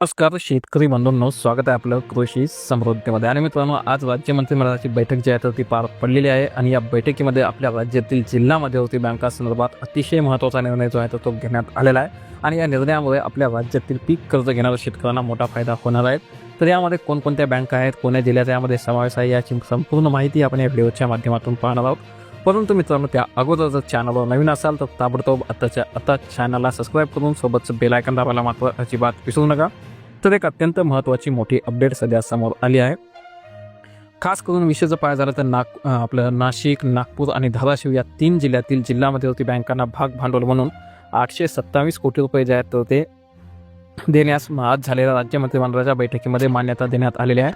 नमस्कार शेतकरी बंधूंनो स्वागत आहे आपलं कृषी समृद्धीमध्ये. आणि मित्रांनो आज राज्य मंत्रिमंडळाची बैठक जी आहे तर ती पार पडलेली आहे. आणि या बैठकीमध्ये आपल्या राज्यातील जिल्हा मध्यवर्ती बँकासंदर्भात अतिशय महत्त्वाचा निर्णय जो आहे तो तो घेण्यात आलेला आहे. आणि या निर्णयामुळे आपल्या राज्यातील पीक कर्ज घेणाऱ्या शेतकऱ्यांना मोठा फायदा होणार आहे. तर यामध्ये कोणकोणत्या बँका आहेत कोण्या जिल्ह्याचा यामध्ये समावेश आहे याची संपूर्ण माहिती आपण या व्हिडिओच्या माध्यमातून पाहणार आहोत. परंतु मित्रांनो त्या अगोदर जर चॅनलवर नवीन असाल तर ताबडतोब आताच्या आता चॅनलला सबस्क्राईब करून सोबतचं बेल आयकन दाबायला मात्र अजिबात विसरू नका. तर एक अत्यंत महत्त्वाची मोठी अपडेट सध्या समोर आली आहे. खास करून विषय जर पाहायला झालं तर नाग आपलं नाशिक नागपूर आणि धाराशिव या तीन जिल्ह्यातील जिल्हा मध्यवर्ती बँकांना भाग भांडवल म्हणून आठशे सत्तावीस कोटी रुपये जे आहेत तर ते देण्यास आज झालेल्या राज्य मंत्रिमंडळाच्या बैठकीमध्ये मान्यता देण्यात आलेली आहे.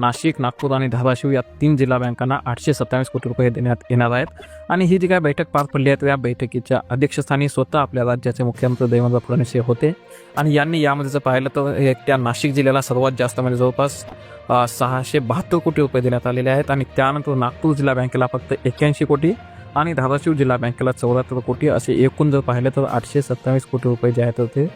नाशिक नागपूर आणि धाराशिव या तीन जिल्हा बँकांना आठशे सत्तावीस कोटी रुपये देण्यात येणार आहेत. आणि ही जी काय बैठक पार पडली आहे त्या या बैठकीच्या अध्यक्षस्थानी स्वतः आपल्या राज्याचे मुख्यमंत्री देवेंद्र फडणवीस हे होते. आणि यांनी यामध्ये जर पाहिलं तर एक त्या नाशिक जिल्ह्याला सर्वात जास्त म्हणजे जवळपास सहाशे बहात्तर कोटी रुपये देण्यात आलेले आहेत. आणि त्यानंतर नागपूर जिल्हा बँकेला फक्त एक्क्याऐंशी कोटी आणि धाराशिव जिल्हा बँकेला चौऱ्याहत्तर कोटी असे एकूण जर पाहिलं तर आठशे सत्तावीस कोटी रुपये जे आहेत ते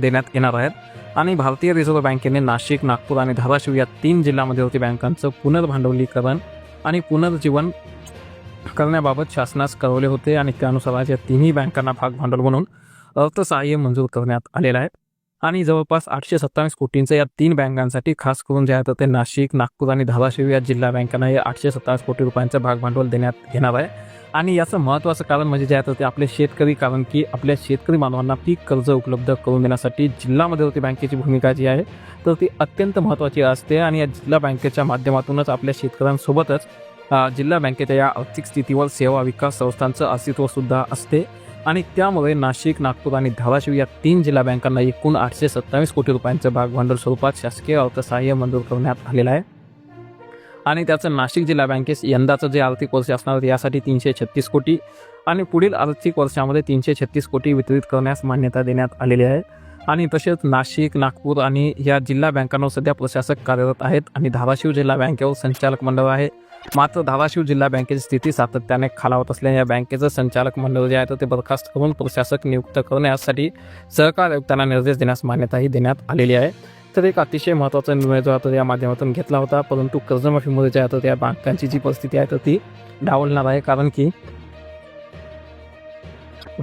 देण्यात येणार आहेत. आणि भारतीय रिझर्व्ह बँकेने नाशिक नागपूर आणि धाराशिव या तीन जिल्ह्यामध्ये होती बँकांचं पुनर्भांडवलीकरण आणि पुनर्जीवन करण्याबाबत शासनास कळवले होते आणि त्यानुसार आज या तिन्ही बँकांना भाग भांडवल म्हणून अर्थसहाय्य मंजूर करण्यात आलेलं आहे. आणि जवळपास आठशे सत्तावीस कोटींचं या तीन बँकांसाठी खास करून जे आहे तर ते नाशिक नागपूर आणि धाराशिव या जिल्हा बँकांना हे आठशे सत्तावीस कोटी रुपयांचं भाग भांडवल देण्यात येणार आहे. आणि याचं महत्त्वाचं कारण म्हणजे जे आहे तर ते आपले शेतकरी कारण की आपल्या शेतकरी मानवांना पीक कर्ज उपलब्ध करून देण्यासाठी जिल्हा मध्यवर्ती बँकेची भूमिका जी आहे तर ती अत्यंत महत्त्वाची असते. आणि या जिल्हा बँकेच्या माध्यमातूनच आपल्या शेतकऱ्यांसोबतच जिल्हा बँकेच्या या आर्थिक स्थितीवर सेवा विकास संस्थांचं अस्तित्वसुद्धा असते. आणि त्यामुळे नाशिक नागपूर आणि धाराशिव या तीन जिल्हा बँकांना एकूण आठशे सत्तावीस कोटी रुपयांचं भागभांडवल स्वरूपात शासकीय अर्थसहाय्य मंजूर करण्यात आलेलं आहे. आणि त्याचं नाशिक जिल्हा बँकेस यंदाचं जे आर्थिक वर्ष असणार यासाठी तीनशे छत्तीस कोटी आणि पुढील आर्थिक वर्षामध्ये तीनशे छत्तीस कोटी वितरित करण्यास मान्यता देण्यात आलेली आहे. आणि तसेच नाशिक नागपूर आणि या जिल्हा बँकांवर सध्या प्रशासक कार्यरत आहेत आणि धाराशिव जिल्हा बँकेवर संचालक मंडळ आहे. मात्र धाराशिव जिल्हा बँकेची स्थिती सातत्याने खालावत असल्याने या बँकेचं संचालक मंडळ जे आहे तर ते बरखास्त करून प्रशासक नियुक्त करण्यासाठी सहकार आयुक्तांना निर्देश देण्यास मान्यताही देण्यात आलेली आहे. तर एक अतिशय महत्त्वाचा निर्णय जो आता या माध्यमातून घेतला होता परंतु कर्जमाफीमध्ये जे आहे त्या बँकांची जी परिस्थिती आहे तर ती डावलणार आहे. कारण की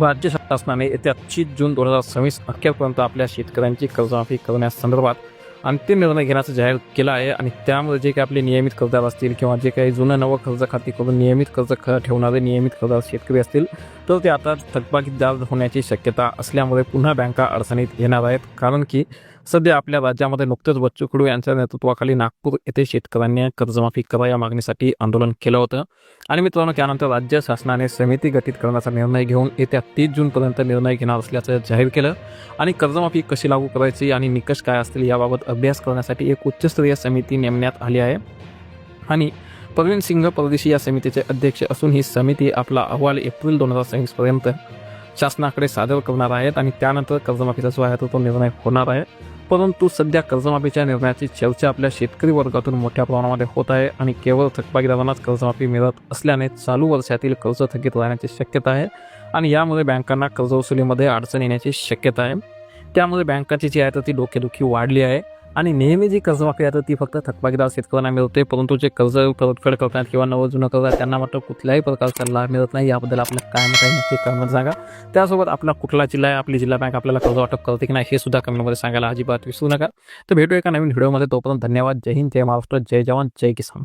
राज्य शासनाने येत्या तीस जून दोन हजार सव्वीस अखेरपर्यंत आपल्या शेतकऱ्यांची कर्जमाफी करण्यासंदर्भात अंतिम निर्णय घेण्याचं जाहीर केला आहे आणि त्यामुळे जे काही आपले नियमित कर्जदार असतील किंवा जे काही जुनं नवं कर्ज खाती करून नियमित कर्ज ख ठेवणारे नियमित कर्जदार शेतकरी असतील तर ते आता थकबाकीदार होण्याची शक्यता असल्यामुळे पुन्हा बँका अडचणीत येणार आहेत. कारण की सध्या आपल्या राज्यामध्ये नुकतेच बच्चू कडू यांच्या नेतृत्वाखाली नागपूर येथे शेतकऱ्यांनी कर्जमाफी करा या मागणीसाठी आंदोलन केलं होतं. आणि मित्रांनो त्यानंतर राज्य शासनाने समिती गठीत करण्याचा निर्णय घेऊन येत्या तीस जूनपर्यंत निर्णय घेणार असल्याचं जाहीर केलं. आणि कर्जमाफी कशी लागू करायची आणि निकष काय असतील याबाबत अभ्यास करण्यासाठी एक उच्चस्तरीय समिती नेमण्यात आली आहे. आणि प्रवीण सिंग परदेशी या समितीचे अध्यक्ष असून ही समिती आपला अहवाल एप्रिल दोन हजार सव्वीसपर्यंत शासनाकडे सादर करणार आहेत आणि त्यानंतर कर्जमाफीचा जो आहे तो तो निर्णय होणार आहे. परंतु सध्या कर्जमाफीच्या निर्णयाची चर्चा आपल्या शेतकरी वर्गातून मोठ्या प्रमाणामध्ये होत आहे आणि केवळ थकबाकीदारांनाच कर्जमाफी मिळत असल्याने चालू वर्षातील कर्ज थकीत राहण्याची शक्यता आहे आणि यामुळे बँकांना कर्ज वसुलीमध्ये अडचण येण्याची शक्यता आहे. त्यामुळे बँकाची जी आहे तर ती डोकेदुखी वाढली आहे. आणि नेहमी जी कर्जमाफी येतात ती फक्त थकबाकीदार शेतकऱ्यांना मिळते. परंतु जे कर्ज परतफेड करतात किंवा नवं जुनं करतात त्यांना मात्र कुठल्याही प्रकारचा लाभ मिळत नाही. याबद्दल आपलं काय मत आहे नक्की कमेंट सांगा. त्यासोबत आपला कुठला जिल्हा आहे आपली जिल्हा बँक आपल्याला कर्ज वाटप करते की नाही हे सुद्धा कमेंटमध्ये सांगायला अजिबात विसरू नका. तर भेटू एका नवीन व्हिडिओमध्ये तोपर्यंत धन्यवाद. जय हिंद जय महाराष्ट्र जय जवान जय किसान.